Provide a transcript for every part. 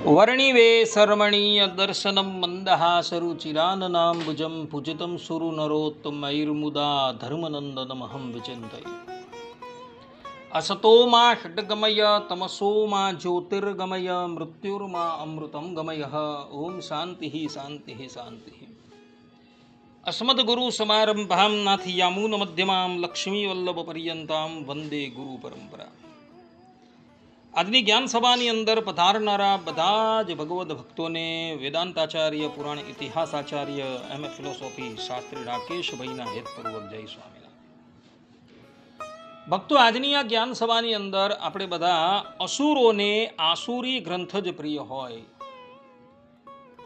વર્ણિવે શર્મણીય દર્શનમ મંદહાસરુચિરાનનાંબુજં પૂજિतं સુરુ નરોત્તમૈર્મુદા ધર્મનંદનમહં વિચિંતય અસતો માં ષડગમય તમસો માં જ્યોતિર્ગમય મૃત્યુર્મા અમૃતમ ગમય ઓમ શાંતિ શાંતિ શાંતિ અસ્મદગુરુ સમારંભામ નાથી યામૂન મધ્યમામ લક્ષ્મી વલ્લભ પર્યંતામ વંદે ગુરુ પરંપરા આજની જ્ઞાન સભાની અંદર પધારનારા બધા જ ભગવદ્ ભક્તોને વેદાંતાચાર્ય, પુરાણ ઇતિહાસ આચાર્ય એમ ફિલોસોફી શાસ્ત્રી રાકેશભાઈના હેતપૂર્વક જય સ્વામિનારાયણ. ભક્તો, આજની આ જ્ઞાન સભાની અંદર આપણે બધા અસુરોને આસુરી ગ્રંથ જ પ્રિય હોય.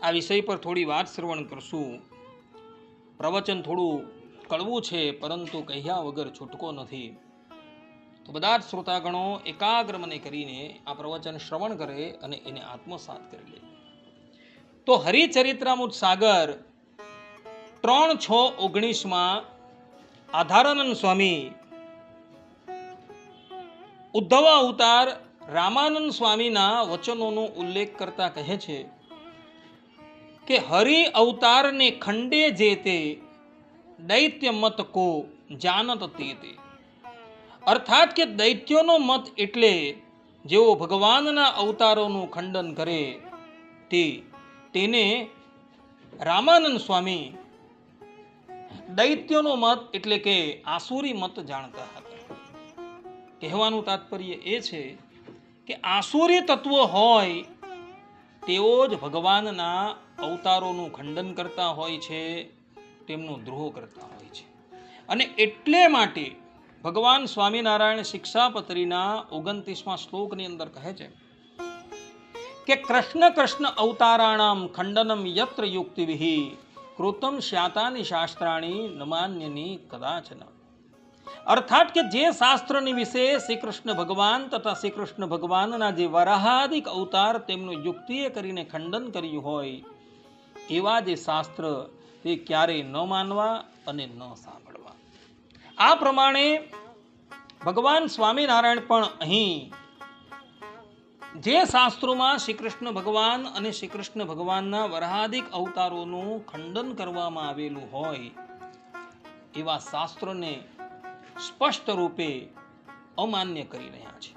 આ વિષય પર થોડી વાત શ્રવણ કરશું. પ્રવચન થોડું કડવું છે, પરંતુ કહ્યા વગર છૂટકો નથી. તો બધા જ શ્રોતાગણો એકાગ્ર મને કરીને આ પ્રવચન શ્રવણ કરે અને એને આત્મસાત કરી લે. તો હરિચરિત્રામૃત સાગર ત્રણ છ ઓગણીસમાં આધારાનંદ સ્વામી ઉદ્ધવ અવતાર રામાનંદ સ્વામીના વચનોનો ઉલ્લેખ કરતા કહે છે કે હરિ અવતારને ખંડે જે તે દૈત્ય મત કો જાનત તે તે. અર્થાત કે દૈત્યોનો મત એટલે જેઓ ભગવાનના અવતારોનું ખંડન કરે તે તેને રામાનંદ સ્વામી દૈત્યોનો મત એટલે કે આસુરી મત જાણતા હતા. કહેવાનું તાત્પર્ય એ છે કે આસુરી તત્વો હોય તેઓ જ ભગવાનના અવતારોનું ખંડન કરતા હોય છે, તેમનો દ્રોહ કરતા હોય છે. અને એટલે માટે ભગવાન સ્વામિનારાયણ શિક્ષાપત્રીના ઓગણત્રીસમાં શ્લોકની અંદર કહે છે કે કૃષ્ણ કૃષ્ણ અવતારાણામ ખંડનમ યત્ર યુક્તિવિહિ, કૃતમ શ્યાતાની શાસ્ત્રાણી નમાન્યની કદાચન. અર્થાત કે જે શાસ્ત્રની વિશે શ્રી કૃષ્ણ ભગવાન તથા શ્રી કૃષ્ણ ભગવાનના જે વરાહાદિક અવતાર તેમનું યુક્તિએ કરીને ખંડન કર્યું હોય, એવા જે શાસ્ત્ર તે ક્યારેય ન માનવા અને ન સાંભળવા. આ પ્રમાણે ભગવાન સ્વામિનારાયણ પણ અહીં જે શાસ્ત્રોમાં શ્રી કૃષ્ણ ભગવાન અને શ્રી કૃષ્ણ ભગવાનના વરહાદિક અવતારોનું ખંડન કરવામાં આવેલું હોય, એવા શાસ્ત્રોને સ્પષ્ટ રૂપે અમાન્ય કરી રહ્યા છે.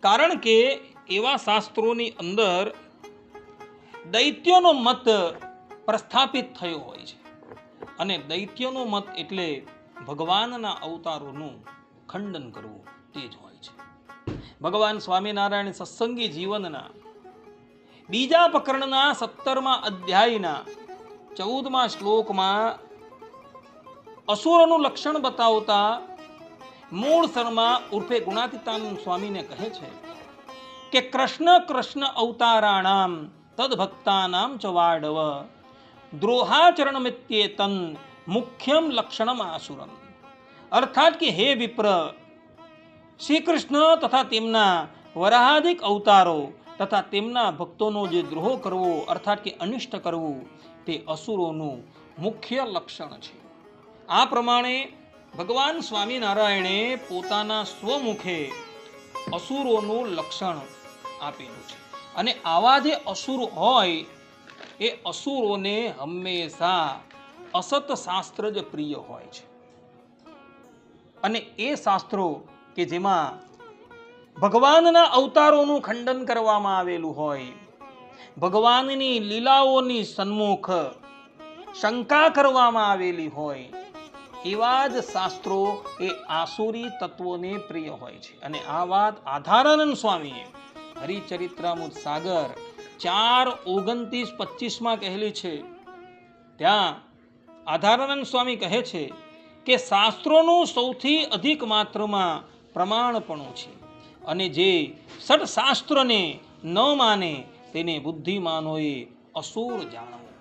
કારણ કે એવા શાસ્ત્રોની અંદર દૈત્યોનો મત પ્રસ્થાપિત થયો હોય છે. અને દૈત્યોનો મત એટલે ભગવાનના અવતારોનું ખંડન કરવું તે જ હોય છે. ભગવાન સ્વામિનારાયણ સત્સંગી જીવનના બીજા પ્રકરણના સત્તરમાં અધ્યાયના ચૌદમાં શ્લોકમાં અસુરોનું લક્ષણ બતાવતા મૂળ શર્મા ઉર્ફે ગુણાતીતાનંદ સ્વામીને કહે છે કે કૃષ્ણ કૃષ્ણ અવતારાણામ તદભક્તાનામ ચ વાડવ દ્રોહાચરણમિત્યેતન મુખ્યમ લક્ષણમ આસુરમ. અર્થાત કે હે વિપ્ર શ્રી કૃષ્ણ તથા તેમના વરાહાદિક અવતારો તથા તેમના ભક્તોનો જે દ્રોહ કરવો, અર્થાત કે અનિષ્ટ કરવું, તે અસુરોનું મુખ્ય લક્ષણ છે. આ પ્રમાણે ભગવાન સ્વામિનારાયણે પોતાના સ્વમુખે અસુરોનું લક્ષણ આપેલું છે. અને આવા જે અસુર હોય, એ અસુરોને હંમેશા અસત શાસ્ત્ર જ પ્રિય હોય છે. અને એ શાસ્ત્રો કે જેમાં ભગવાનના અવતારોનું ખંડન કરવામાં આવેલું હોય, ભગવાનની લીલાઓની સન્મુખ શંકા કરવામાં આવેલી હોય, એવા જ શાસ્ત્રો એ આસુરી તત્વોને પ્રિય હોય છે. અને આ વાત આધારાનંદ સ્વામીએ હરિચરિત્રામૃત સાગર ચાર ઓગણત્રીસ પચીસમાં કહેલી છે. ત્યાં આધારાનંદ સ્વામી કહે છે કે શાસ્ત્રોનું સૌથી અધિક માત્રામાં પ્રમાણપણું છે. અને જે સટશાસ્ત્રને ન માને તેને બુદ્ધિમાનોએ અસુર જાણવું.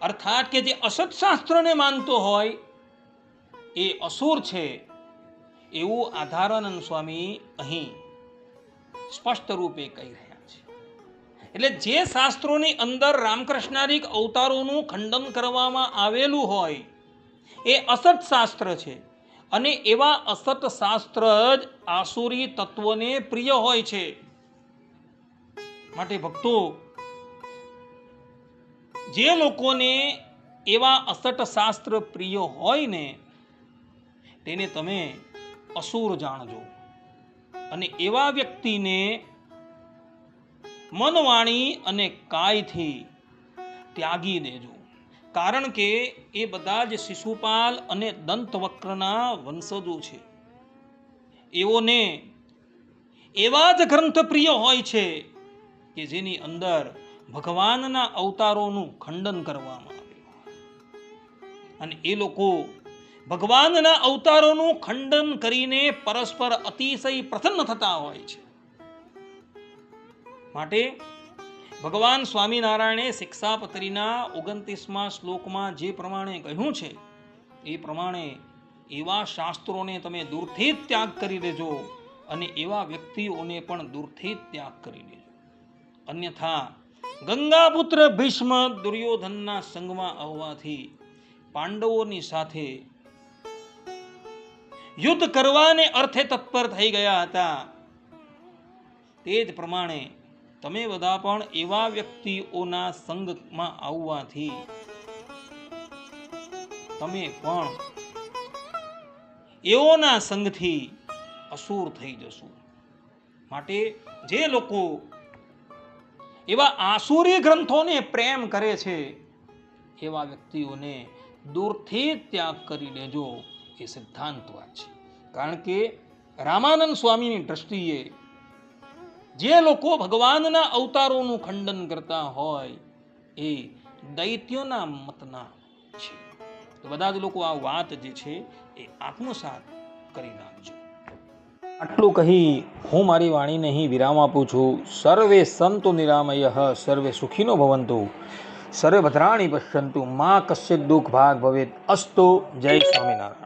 અર્થાત કે જે શાસ્ત્રને માનતો હોય, એ અસુર છે એવું આધારાનંદ સ્વામી અહીં સ્પષ્ટ રૂપે કહી રહ્યા એટલે જે શાસ્ત્રોની અંદર રામકૃષ્ણારિક અવતારોનું ખંડન કરવામાં આવેલું હોય, એ અસત શાસ્ત્ર છે. અને એવા અસત શાસ્ત્ર જ આસુરી તત્વોને પ્રિય હોય છે. માટે ભક્તો, જે લોકોને એવા અસટ શાસ્ત્ર પ્રિય હોય ને, તેને તમે અસુર જાણજો. અને એવા વ્યક્તિને મન વાણી અને કાયથી ત્યાગી દેજો. કારણ કે એ બધા જ શિશુપાલ અને દંતવક્રના વંશજો છે. એઓને એવા જ ગ્રંથ પ્રિય હોય છે કે જેની અંદર ભગવાનના અવતારોનું ખંડન કરવામાં આવ્યું. અને એ લોકો ભગવાનના અવતારોનું ખંડન કરીને પરસ્પર અતિશય પ્રસન્ન થતા હોય છે. માટે ભગવાન સ્વામિનારાયણે શિક્ષાપત્રીના ઓગણત્રીસમાં શ્લોકમાં જે પ્રમાણે કહ્યું છે, એ પ્રમાણે એવા શાસ્ત્રોને તમે દૂરથી જ ત્યાગ કરી દેજો અને એવા વ્યક્તિઓને પણ દૂરથી જ ત્યાગ કરી દેજો. અન્યથા ગંગાપુત્ર ભીષ્મ દુર્યોધનના સંગમાં આવવાથી પાંડવોની સાથે યુદ્ધ કરવાને અર્થે તત્પર થઈ ગયા હતા. તે જ પ્રમાણે તમે બધા પણ એવા વ્યક્તિઓના સંગમાં આવવાથી તમે પણ એઓના સંગથી અસુર થઈ જશો. માટે જે લોકો એવા આસુરી ગ્રંથોને પ્રેમ કરે છે, એવા વ્યક્તિઓને દૂરથી ત્યાગ કરી દેજો એ સિદ્ધાંત વાત છે. કારણ કે રામાનંદ સ્વામીની દ્રષ્ટિએ જે લોકો ભગવાનના અવતારોનું ખંડન કરતા હોય, એ દૈત્યોના મતના છે. તો બધા જ લોકો આ વાત જે છે, એ આત્મસાત કરી નાખજો. આટલું કહી હું મારી વાણીને અહીં વિરામ આપું છું. સર્વે સંતો નિરામય, સર્વે સુખીનો ભવંતુ. સર્વે ભદ્રાણી પશ્યંતુ. મા કશ્ય દુઃખ ભાગ ભવેત. અસ્તો. જય સ્વામિનારાયણ.